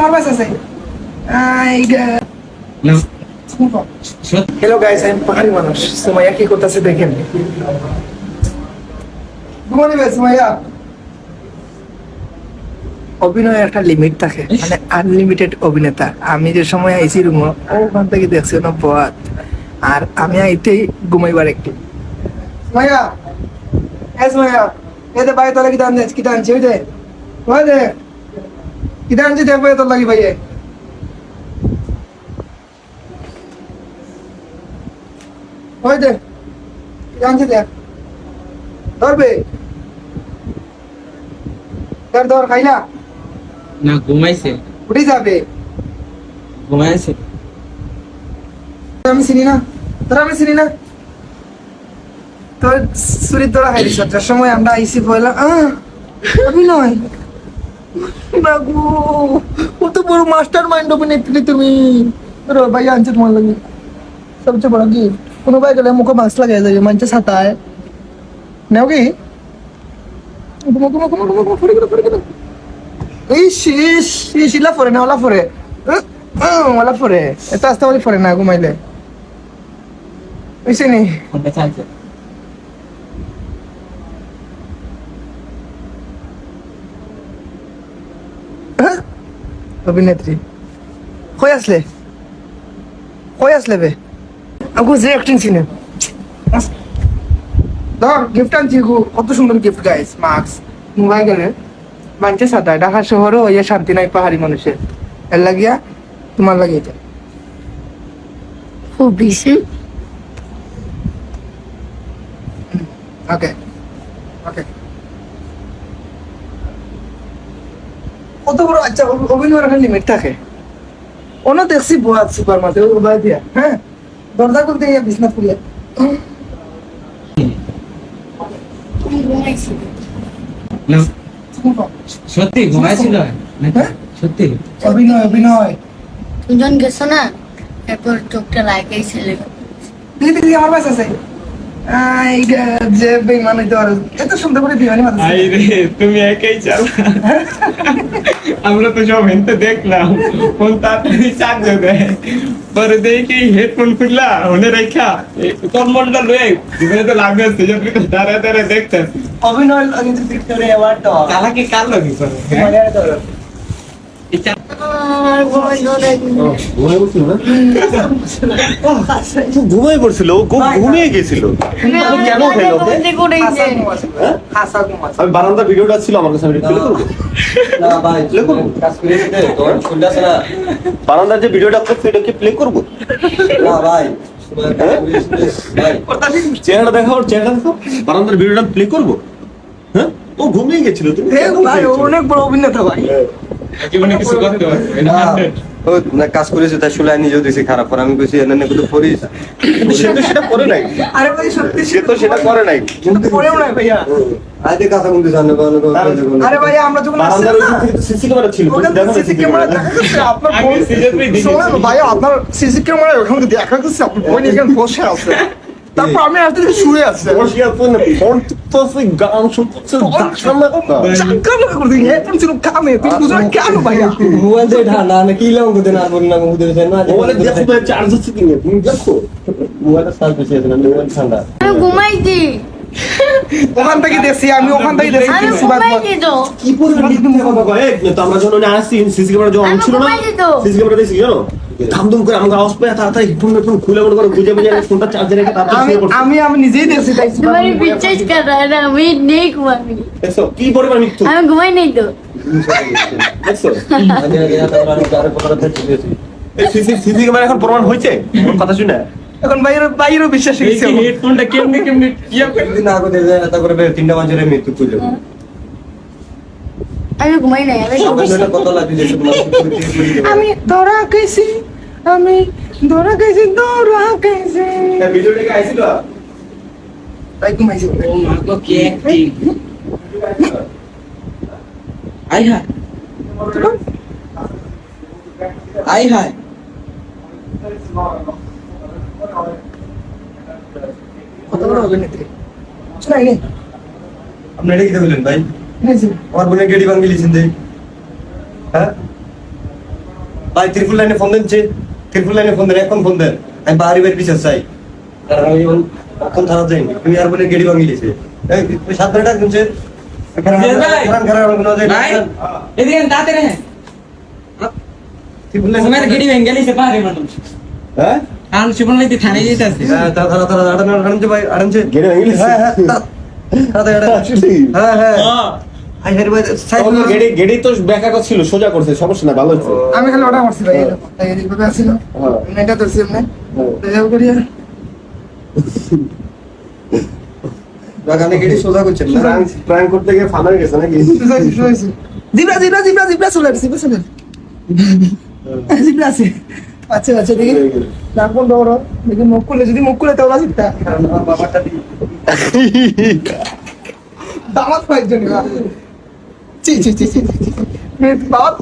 আমার বাস আছে? Hello guys আমি পাহাড়ি মানুষ। সুমাইয়া কি করতেছে দেখেন। ঘুমানি সুমাইয়া। একটা লিমিট থাকে। মানে আনলিমিটেড অভিনেতা। আমি যে সময় আইসি রুম ওখান থেকে দেখছি না পথ আর আমি আইতেই ঘুমাইবার একটি। সুমাইয়া এ সুমাইয়া দে ভাই তোলা কি দান কি দান ওই দে ওই দে। কি দান দেখব তোর লাগি ভাইয়ে। ওই দে জানছি দেখ। ধরবে? ধর ধর খাইলা? না ঘুমাইছে। উঠে যাবে। ঘুমাইছে। আমি চিনি না তোর আমি চিনি না। তোর সুরির তোরা হাইলি সত্তর সময় আমরা আইসি বললাম আহ অভিনয় না গো কত বড় মাস্টার মাইন্ড অভিনেত্রী তুমি। ভাই, আনছে তোমার লাগে। সবচেয়ে বড় গিফট কোনো ভাই গেলে মুখে মাস্ক লাগাই যাবে মানছে ছাতায়। নেও কি? এই শীষ শীষ ইলা ফরে না, ওলা ফরে ওলা ফরে এত আস্তে ফরে না, ঘুমাইলে। বুঝছি নি ফোনটা চালছে হ্যাঁ? অভিনেত্রী। কই আসলে? কই আসলে বে? আমাকে যে অ্যাক্টিং সিনে ধর গিফট আনছি গো কত সুন্দর গিফট গাইস মাস্ক মোবাইল গেলে মানছে সাদা ঢাকা শহরও ওই শান্তি নাই পাহাড়ি মানুষের। এর লাগিয়া তোমার লাগে এটা খুব বেশি। ওকে ওকে কত বড় আচ্ছা অভিনয়ের একটা লিমিট থাকে। অন্য দেখছি বোয়াত সুপার মাতে ওবাই দিয়া হ্যাঁ? দরজা খুলতে গিয়ে বিছনা খুলে সত্যি ঘুমাইছিল? হ্যাঁ? সত্যি? অভিনয় অভিনয়। তুমি যখন গেছো না? এরপর চোখটা লাগাইছিলে দিদি দিদি আমার বাস আছে। যে- বেইমান হইতে পারে এত সুন্দর করে দিওয়ানি মাথা আই রে তুমি একাই চাল। আমরা তো সব হেনতে দেখলাম। ফোন তাড়াতাড়ি চার্জ দেয়। পরে দেখি হেডফোন খুললা ওনে রেখা তোর মনটা লয়ে জীবনে তো লাগবে সেজন্য তো দাঁড়ায় দাঁড়ায় দেখতেন অভিনয় কিন্তু ভিক্টোরিয়া অ্যাওয়ার্ড কালাকে আর ঘুমাই পড়ছিল ঘুমিয়ে ও ঘুমিয়ে গেছিল। কেন ওকে? আমি বারান্দার ভিডিওটা ছিল আমার কাছে আমি বারান্দার যে ভিডিওটা করছে এটা কি প্লে করব? না ভাই ভাই। চেহারাটা দেখাও ওর চেহারাটা দেখাও। বারান্দার ভিডিওটা প্লে করব? হ্যাঁ? ও ঘুমিয়ে গেছিল তুমি এ ভাই ও অনেক বড় অভিনেতা ভাই। জীবনে কিছু করতে পারবে? না, না ও না কাজ করেছে তাই শুলে নিজেও দিছি খারাপ। পর আমি কইছি এনে কত করিস সে তো সেটা করে নাই। আরে ভাই সত্যি সে তো সেটা করে নাই। কিন্তু পরেও নাই ভাইয়া। আজকে কথা বলতে জানো কোন আরে ভাই আমরা যখন সিসি ক্যামেরা ছিল দেখো সিসি ক্যামেরা আপনার ফোন। ভাই আপনার সিসি ক্যামেরা ওখানে দেখা যাচ্ছে আপনার ফোন এখানে বসে আছে। তারপর আমি আসতে শুয়ে আছে বসে আছে না, ফোন টিপতেছে, গান শুনতেছে। লাগা করে দিই হেডফোন ছিল কানে তুই বুঝো কেন ভাইয়া মোবাইল দিয়ে ঢালা না কি লাম করতে না বল না মুদে না মোবাইলে দেখো তো চার্জ হচ্ছে কি তুমি দেখো। মোবাইলটা সার্চ বেশি আছে না মোবাইল ঠান্ডা আমি ঘুমাইছি ওখান থেকে দেখছি আমি ওখান থেকে তো কি পরিমাণ কথা কয়? আমরা যখন আসছি, CC ক্যামেরা যখন ছিল না। CC ক্যামেরা দেখছি, জানো? ধামধুম করে আমাকে আওয়াজ পেয়ে তাড়াতাড়ি হেডফোন হেডফোন খুলে মনে করো বুঝে বুঝে ফোনটা চার্জে রেখে তারপর আমি আমি আমি নিজেই দেখছি তাই তোমার বিশ্বাস কর না আমি নেই? কি পরিমাণ? আমি ঘুমাই নেই তো? আগে আমি থেকে এই CC ক্যামেরা এখন প্রমাণ হয়েছে? কথা শুনে? এখন বাইরে বাইরেও বিশ্বাস হয়েছে হেডফোনটা কেমনে কেমনে ইয়া করে দিন আগে দিয়ে যায় তারপরে তিনটা মানুষের মৃত্যু কইলো আমি ঘুমাই নাই আমি কত লাগবে আমি ধরা গেছি আমি ধরা গেছি ধরা গেছি। ভিডিওটা কি আইছিল? তাই ঘুমাইছি। ও মা গো কি অ্যাক্টিং আই হাই আই হাই কত বড় অভিনেত্রী শোনাই নি। আপনি এটা কি বললেন ভাই? আমার বোনের গেডি ভাঙি লিছেন যে হ্যাঁ? ভাই ত্রিপুল লাইনে ফোন দেন ত্রিপুল লাইনে ফোন দেন এখন ফোন দেন। আমি বাড়ি বাড়ি পিছিয়ে চাই। কারণ আমি এখন থানা যাই তুমি আর বলে গেড়ি এই সাত হ্যাঁ? থানায় যেতে আছে। হ্যাঁ তা গেড়ে? হ্যাঁ হ্যাঁ? হ্যাঁ হ্যাঁ গেড়ে ছিল সোজা করছে সমস্যা না ভালো হচ্ছে। আমি খালি ওটা মারছি ভাই। এরকম। তাই এদিক ভাবে আসছিল হ্যাঁ। এটা হ্যাঁ। বাগানে গেড়ি সোজা করছেন না? প্রাণ প্রাণ করতে গিয়ে ফানা হয়ে গেছে নাকি? শুয়েছি, শুয়েছি। জিবরা জিবরা জিবরা জিবরা চলে আসছে জিবরা চলে জিবরা আছে। আচ্ছা আচ্ছা দেখি। করো। দেখি মুখ খুলে যদি মুখ খুলে তাহলে বাবাটা দি দামাত পাইছেন 进进进进进进，你把。